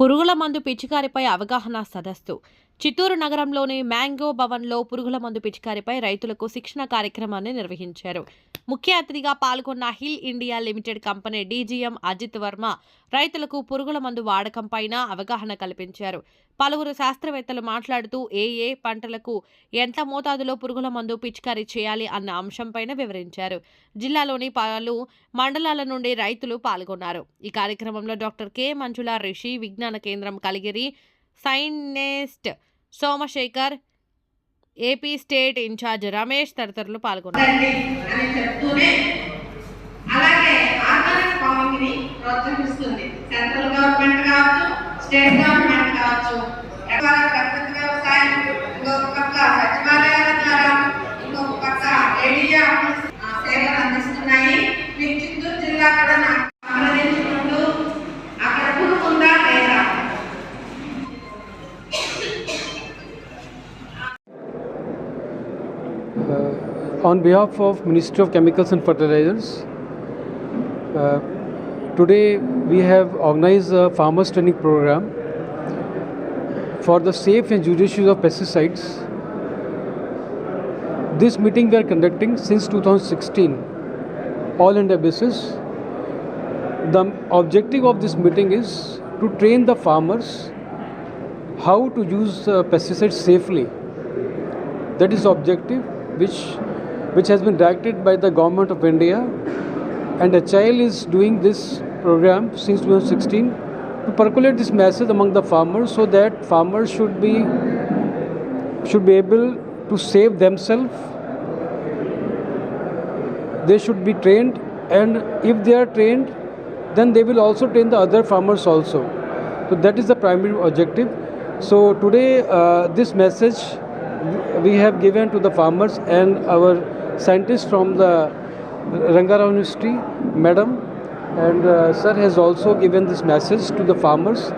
పురుగుల మందు పిచికారిపై అవగాహన సదస్సు. చిత్తూరు నగరంలోని మ్యాంగో భవన్లో పురుగుల మందు పిచికారిపై రైతులకు శిక్షణ కార్యక్రమాన్ని నిర్వహించారు. ముఖ్య అతిథిగా పాల్గొన్న HIL India Limited company DGM Ajith Varma రైతులకు పురుగుల మందు వాడకం పైన అవగాహన కల్పించారు. పలువురు శాస్త్రవేత్తలు మాట్లాడుతూ ఏ ఏ పంటలకు ఎంత మోతాదులో పురుగుల మందు పిచికారీ చేయాలి అన్న అంశంపైన వివరించారు. జిల్లాలోని పలు మండలాల నుండి రైతులు పాల్గొన్నారు. ఈ కార్యక్రమంలో డాక్టర్ కె. మంజుల రిషి విజ్ఞాన కేంద్రం Kaligiri scientist Somasekhar AP state incharge Ramesh తదితరులు పాల్గొన్నారు. అలాగే ఆర్గానిక్ ఫార్మింగ్ని ప్రోత్సహిస్తుంది. సెంట్రల్ గవర్నమెంట్ కావచ్చు స్టేట్ గవర్నమెంట్ కావచ్చు. On behalf of Ministry of Chemicals and Fertilizers, uh, today we have organized a farmers training program for the safe and judicious use of pesticides. This meeting we are conducting since 2016, all India basis. The objective of this meeting is to train the farmers how to use uh, pesticides safely that is objective which which has been directed by the government of india. And a child is doing this program since 2016 to percolate this message among the farmers so that farmers should be should be able to save themselves. They should be trained and if they are trained then they will also train the other farmers also. So that is the primary objective. So today uh, this message we have given to the farmers and our scientists from the Rangarao University, madam, and uh, sir has also given this message to the farmers,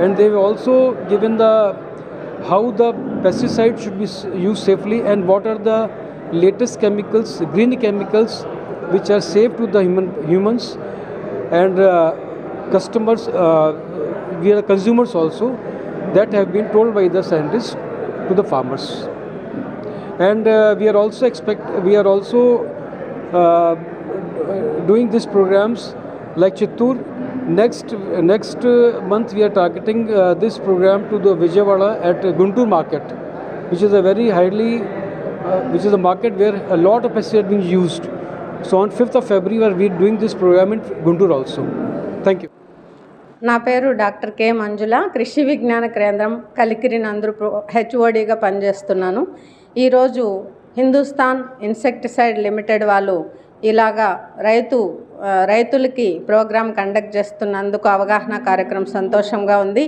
and they've also given the how the pesticide should be used safely and what are the latest chemicals, green chemicals, which are safe to the human humans and uh, customers. Uh, we are consumers also that have been told by the scientists to the farmers and uh, we are also expect we are also uh, doing these programs like Chittur. Next next uh, month we are targeting uh, this program to the Vijayawada at Guntur market, which is a very highly uh, which is a market where a lot of pesticides being used. So on 5th of February we are doing this program in Guntur also. Thank you. నా పేరు doctor K మంజుల. కృషి విజ్ఞాన కేంద్రం కలికిరి నందు హెచ్ఓడిగా పనిచేస్తున్నాను. ఈరోజు Hindustan insecticide limited వాళ్ళు ఇలాగా రైతు రైతులకి ప్రోగ్రాం కండక్ట్ చేస్తున్నందుకు అవగాహన కార్యక్రమం సంతోషంగా ఉంది.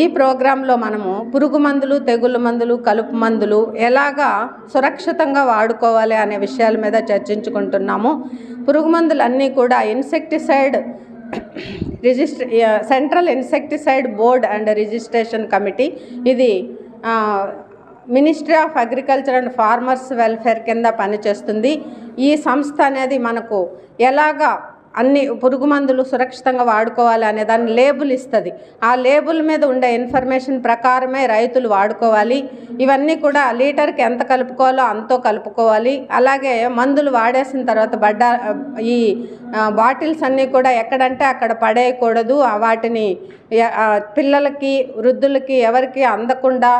ఈ ప్రోగ్రాంలో మనము పురుగు మందులు తెగులు మందులు కలుపు మందులు ఎలాగా సురక్షితంగా వాడుకోవాలి అనే విషయాల మీద చర్చించుకుంటున్నాము. పురుగు మందులు అన్నీ కూడా insecticide రిజిస్ట్రే central insecticide board and registration committee. ఇది ministry of agriculture and farmers welfare కింద పనిచేస్తుంది. ఈ సంస్థ అనేది మనకు ఎలాగా అన్ని పురుగు మందులు సురక్షితంగా వాడుకోవాలి అనే దాన్ని లేబుల్ ఇస్తుంది. ఆ లేబుల్ మీద ఉండే ఇన్ఫర్మేషన్ ప్రకారమే రైతులు వాడుకోవాలి. ఇవన్నీ కూడా లీటర్కి ఎంత కలుపుకోవాలో అంతో కలుపుకోవాలి. అలాగే మందులు వాడేసిన తర్వాత బడ్డ ఈ బాటిల్స్ అన్నీ కూడా ఎక్కడంటే అక్కడ పడేయకూడదు. వాటిని పిల్లలకి వృద్ధులకి ఎవరికి అందకుండా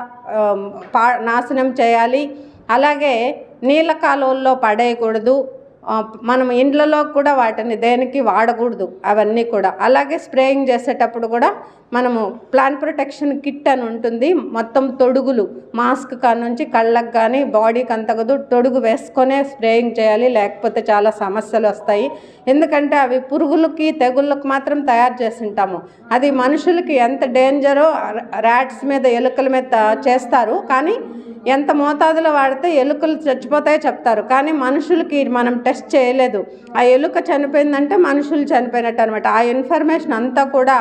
పా నాశనం చేయాలి. అలాగే నీళ్ళ కాలువల్లో పడేయకూడదు. మనం ఇండ్లలో కూడా వాటిని దేనికి వాడకూడదు అవన్నీ కూడా. అలాగే స్ప్రేయింగ్ చేసేటప్పుడు కూడా మనము ప్లాంట్ ప్రొటెక్షన్ కిట్ అని ఉంటుంది. మొత్తం తొడుగులు మాస్క్ కా నుంచి కళ్ళకు కానీ బాడీకి అంతగదు తొడుగు వేసుకొనే స్ప్రేయింగ్ చేయాలి. లేకపోతే చాలా సమస్యలు వస్తాయి. ఎందుకంటే అవి పురుగులకి తెగుళ్ళకి మాత్రం తయారు చేసి ఉంటాము అది మనుషులకి ఎంత డేంజరో ర్యాట్స్ మీద ఎలుకల మీద చేస్తారు. కానీ ఎంత మోతాదులో వాడితే ఎలుకలు చచ్చిపోతాయో చెప్తారు. కానీ మనుషులకి మనం టెస్ట్ చేయలేదు. ఆ ఎలుక చనిపోయిందంటే మనుషులు చనిపోయినట్టు అనమాట ఆ ఇన్ఫర్మేషన్ అంతా కూడా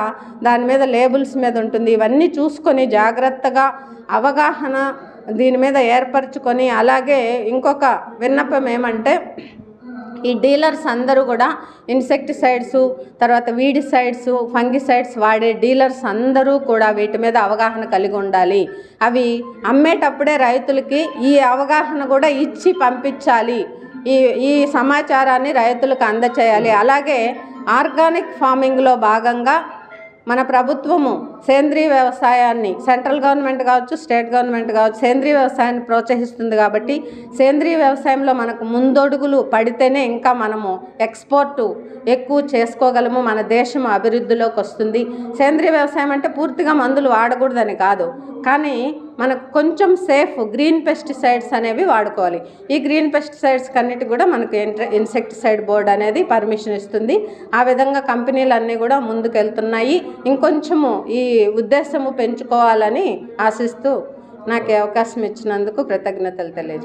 దాని మీద లేబుల్స్ మీద ఉంటుంది. ఇవన్నీ చూసుకొని జాగ్రత్తగా అవగాహన దీని మీద ఏర్పరచుకొని అలాగే ఇంకొక విన్నపం ఏమంటే ఈ డీలర్స్ అందరూ కూడా ఇన్సెక్టిసైడ్స్ తర్వాత వీడిసైడ్స్ ఫంగిసైడ్స్ వాడే డీలర్స్ అందరూ కూడా వీటి మీద అవగాహన కలిగి ఉండాలి. అవి అమ్మేటప్పుడే రైతులకి ఈ అవగాహన కూడా ఇచ్చి పంపించాలి. ఈ ఈ సమాచారాన్ని రైతులకు అందచేయాలి. అలాగే ఆర్గానిక్ ఫార్మింగ్లో భాగంగా మన ప్రభుత్వము సేంద్రీయ వ్యవసాయాన్ని సెంట్రల్ గవర్నమెంట్ కావచ్చు స్టేట్ గవర్నమెంట్ కావచ్చు సేంద్రీయ వ్యవసాయాన్ని ప్రోత్సహిస్తుంది కాబట్టి సేంద్రీయ వ్యవసాయంలో మనకు ముందడుగులు పడితేనే ఇంకా మనము ఎక్స్పోర్టు ఎక్కువ చేసుకోగలము మన దేశం అభివృద్ధిలోకి వస్తుంది. సేంద్రీయ వ్యవసాయం అంటే పూర్తిగా మందులు వాడకూడదని కాదు. కానీ మనకు కొంచెం సేఫ్ గ్రీన్ పెస్టిసైడ్స్ అనేవి వాడుకోవాలి. ఈ గ్రీన్ పెస్టిసైడ్స్ కన్నిటి కూడా మనకు ఇన్సెక్టిసైడ్ బోర్డ్ అనేది పర్మిషన్ ఇస్తుంది. ఆ విధంగా కంపెనీలు అన్నీ కూడా ముందుకెళ్తున్నాయి. ఇంకొంచెము ఈ ఉద్దేశము పెంచుకోవాలని ఆశిస్తూ నాకు అవకాశం ఇచ్చినందుకు కృతజ్ఞతలు తెలియజేస్తాను